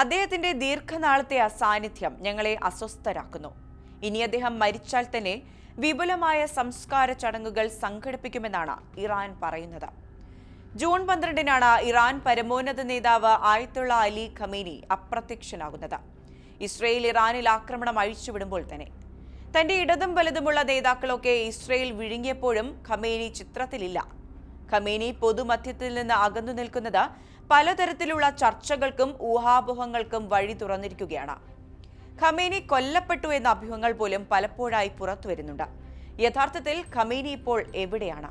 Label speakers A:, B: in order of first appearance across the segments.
A: അദ്ദേഹത്തിന്റെ ദീർഘനാളത്തെ അസാന്നിധ്യം ഞങ്ങളെ അസ്വസ്ഥരാക്കുന്നു. ഇനി അദ്ദേഹം മരിച്ചാൽ തന്നെ വിപുലമായ സംസ്കാര ചടങ്ങുകൾ സംഘടിപ്പിക്കുമെന്നാണ് ഇറാൻ പറയുന്നത്. ജൂൺ പന്ത്രണ്ടിനാണ് ഇറാൻ പരമോന്നത നേതാവ് ആയത്തുള്ള അലി ഖമീനി അപ്രത്യക്ഷനാകുന്നത്. ഇസ്രയേൽ ഇറാനിൽ ആക്രമണം അഴിച്ചുവിടുമ്പോൾ തന്നെ. തന്റെ ഇടതും വലതുമുള്ള നേതാക്കളൊക്കെ ഇസ്രയേൽ വിഴുങ്ങിയപ്പോഴും ഖമേനി ചിത്രത്തിലില്ല. ഖമേനി പൊതുമധ്യത്തിൽ നിന്ന് അകന്നു നിൽക്കുന്നത് പലതരത്തിലുള്ള ചർച്ചകൾക്കും ഊഹാപോഹങ്ങൾക്കും വഴി തുറന്നിരിക്കുകയാണ്. ഖമേനി കൊല്ലപ്പെട്ടു എന്ന അഭ്യൂഹങ്ങൾ പോലും പലപ്പോഴായി പുറത്തു വരുന്നുണ്ട്. യഥാർത്ഥത്തിൽ ഖമേനി ഇപ്പോൾ എവിടെയാണ്?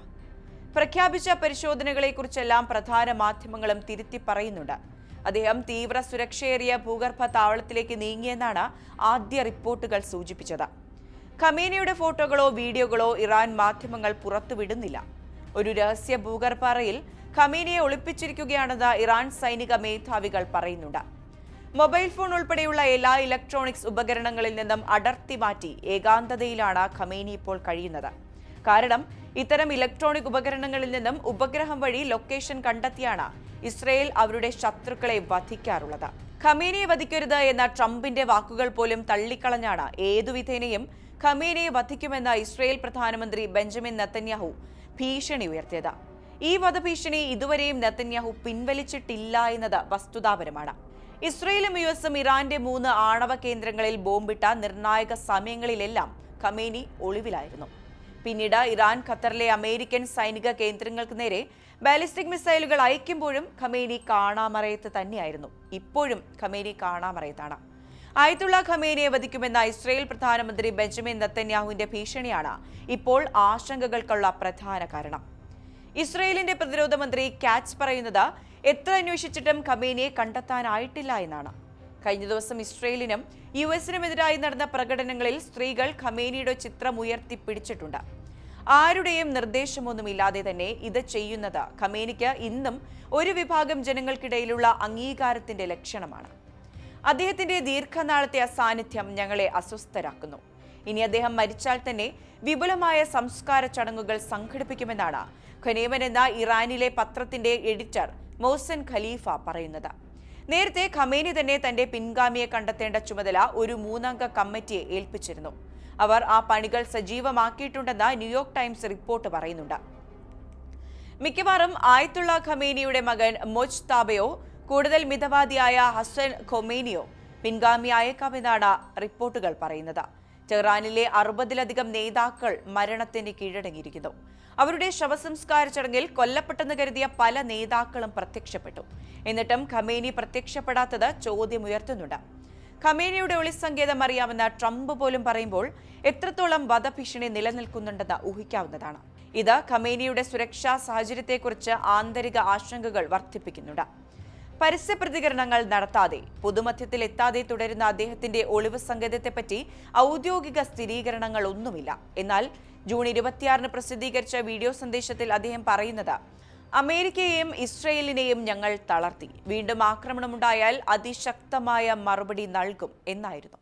A: പ്രഖ്യാപിച്ച പരിശോധനകളെക്കുറിച്ചെല്ലാം പ്രധാന മാധ്യമങ്ങളും തിരുത്തി പറയുന്നുണ്ട്. അദ്ദേഹം തീവ്ര സുരക്ഷയേറിയ ഭൂഗർഭ താവളത്തിലേക്ക് നീങ്ങിയെന്നാണ് ആദ്യ റിപ്പോർട്ടുകൾ സൂചിപ്പിച്ചത്. ഖമേനിയുടെ ഫോട്ടോകളോ വീഡിയോകളോ ഇറാൻ മാധ്യമങ്ങൾ പുറത്തുവിടുന്നില്ല. ഒരു രഹസ്യ ഭൂഗർഭറയിൽ ഖമീനിയെ ഒളിപ്പിച്ചിരിക്കുകയാണെന്ന് ഇറാൻ സൈനിക മേധാവികൾ പറയുന്നുണ്ട്. മൊബൈൽ ഫോൺ ഉൾപ്പെടെയുള്ള എല്ലാ ഇലക്ട്രോണിക്സ് ഉപകരണങ്ങളിൽ നിന്നും അടർത്തി മാറ്റി ഏകാന്തതയിലാണ് ഖമേനി ഇപ്പോൾ കഴിയുന്നത്. കാരണം ഇത്തരം ഇലക്ട്രോണിക് ഉപകരണങ്ങളിൽ നിന്നും ഉപഗ്രഹം വഴി ലൊക്കേഷൻ കണ്ടെത്തിയാണ് ഇസ്രയേൽ അവരുടെ ശത്രുക്കളെ വധിക്കാറുള്ളത്. ഖമേനിയെ വധിക്കരുത് എന്ന ട്രംപിന്റെ വാക്കുകൾ പോലും തള്ളിക്കളഞ്ഞാണ് ഏതുവിധേനയും ഖമേനിയെ വധിക്കുമെന്ന ഇസ്രയേൽ പ്രധാനമന്ത്രി ബെഞ്ചമിൻ നെത്തന്യാഹു ഭീഷണി ഉയർത്തിയത്. ഈ വധഭീഷണി ഇതുവരെയും നെത്തന്യാഹു പിൻവലിച്ചിട്ടില്ല എന്നത് വസ്തുതാപരമാണ്. ഇസ്രയേലും യു എസും ഇറാന്റെ മൂന്ന് ആണവ കേന്ദ്രങ്ങളിൽ ബോംബിട്ട നിർണായക സമയങ്ങളിലെല്ലാം ഖമേനി ഒളിവിലായിരുന്നു. പിന്നീട് ഇറാൻ ഖത്തറിലെ അമേരിക്കൻ സൈനിക കേന്ദ്രങ്ങൾക്ക് നേരെ ബാലിസ്റ്റിക് മിസൈലുകൾ അയക്കുമ്പോഴും ഖമേനി കാണാമറയത്ത് തന്നെയായിരുന്നു. ഇപ്പോഴും ഖമേനി കാണാമറയത്താണ്. ആയത്തുള്ള ഖമേനിയെ വധിക്കുമെന്ന ഇസ്രയേൽ പ്രധാനമന്ത്രി ബെഞ്ചമിൻ നത്തന്യാഹുവിന്റെ ഭീഷണിയാണ് ഇപ്പോൾ ആശങ്കകൾക്കുള്ള പ്രധാന കാരണം. ഇസ്രയേലിന്റെ പ്രതിരോധ മന്ത്രി കാറ്റ്സ് പറയുന്നത് എത്ര അന്വേഷിച്ചിട്ടും ഖമേനിയെ കണ്ടെത്താനായിട്ടില്ല എന്നാണ്. കഴിഞ്ഞ ദിവസം ഇസ്രയേലിനും യു എസിനുമെതിരായി നടന്ന പ്രകടനങ്ങളിൽ സ്ത്രീകൾ ഖമേനിയുടെ ചിത്രം ഉയർത്തിപ്പിടിച്ചിട്ടുണ്ട്. ആരുടെയും നിർദ്ദേശമൊന്നുമില്ലാതെ തന്നെ ഇത് ചെയ്യുന്നത് ഖമേനിക്ക് ഇന്നും ഒരു വിഭാഗം ജനങ്ങൾക്കിടയിലുള്ള അംഗീകാരത്തിന്റെ ലക്ഷണമാണ്. അദ്ദേഹത്തിന്റെ ദീർഘനാളത്തെ അസാന്നിധ്യം ഞങ്ങളെ അസ്വസ്ഥരാക്കുന്നു. ഇനി അദ്ദേഹം മരിച്ചാൽ തന്നെ വിപുലമായ സംസ്കാര ചടങ്ങുകൾ സംഘടിപ്പിക്കുമെന്നാണ് ഖനീമൻ എന്ന ഇറാനിലെ പത്രത്തിന്റെ എഡിറ്റർ മോസൻ ഖലീഫ പറയുന്നത്. നേരത്തെ ഖമേനി തന്നെ തന്റെ പിൻഗാമിയെ കണ്ടെത്തേണ്ട ചുമതല ഒരു മൂന്നംഗ കമ്മിറ്റിയെ ഏൽപ്പിച്ചിരുന്നു. അവർ ആ പണികൾ സജീവമാക്കിയിട്ടുണ്ടെന്ന് ന്യൂയോർക്ക് ടൈംസ് റിപ്പോർട്ട് പറയുന്നുണ്ട്. മിക്കവാറും ആയത്തുള്ള ഖമേനിയുടെ മകൻ മൊജ് താബയോ കൂടുതൽ മിതവാദിയായ ഹസൻ ഖൊമേനിയോ പിൻഗാമിയായേക്കാമെന്നാണ് റിപ്പോർട്ടുകൾ പറയുന്നത്. ടെഹ്റാനിലെ അറുപതിലധികം നേതാക്കൾ മരണത്തിന് കീഴടങ്ങിയിരിക്കുന്നു. അവരുടെ ശവസംസ്കാര ചടങ്ങിൽ കൊല്ലപ്പെട്ടെന്ന് കരുതിയ പല നേതാക്കളും പ്രത്യക്ഷപ്പെട്ടു. എന്നിട്ടും ഖമേനി പ്രത്യക്ഷപ്പെടാത്തത് ചോദ്യമുയർത്തുന്നുണ്ട്. ഖമേനിയുടെ ഒളിസങ്കേതം അറിയാമെന്ന് ട്രംപ് പോലും പറയുമ്പോൾ എത്രത്തോളം വധഭീഷണി നിലനിൽക്കുന്നുണ്ടെന്ന് ഊഹിക്കാവുന്നതാണ്. ഇത് ഖമേനിയുടെ സുരക്ഷാ സാഹചര്യത്തെക്കുറിച്ച് ആന്തരിക ആശങ്കകൾ വർദ്ധിപ്പിക്കുന്നുണ്ട്. പരസ്യ പ്രതികരണങ്ങൾ നടത്താതെ പൊതുമധ്യത്തിൽ എത്താതെ തുടരുന്ന അദ്ദേഹത്തിന്റെ ഒളിവ് സങ്കേതത്തെപ്പറ്റി ഔദ്യോഗിക സ്ഥിരീകരണങ്ങൾ ഒന്നുമില്ല. എന്നാൽ ജൂൺ ഇരുപത്തിയാറിന് പ്രസിദ്ധീകരിച്ച വീഡിയോ സന്ദേശത്തിൽ അദ്ദേഹം പറയുന്നത് അമേരിക്കയെയും ഇസ്രയേലിനെയും ഞങ്ങൾ തളർത്തി. വീണ്ടും ആക്രമണമുണ്ടായാൽ അതിശക്തമായ മറുപടി നൽകും എന്നായിരുന്നു.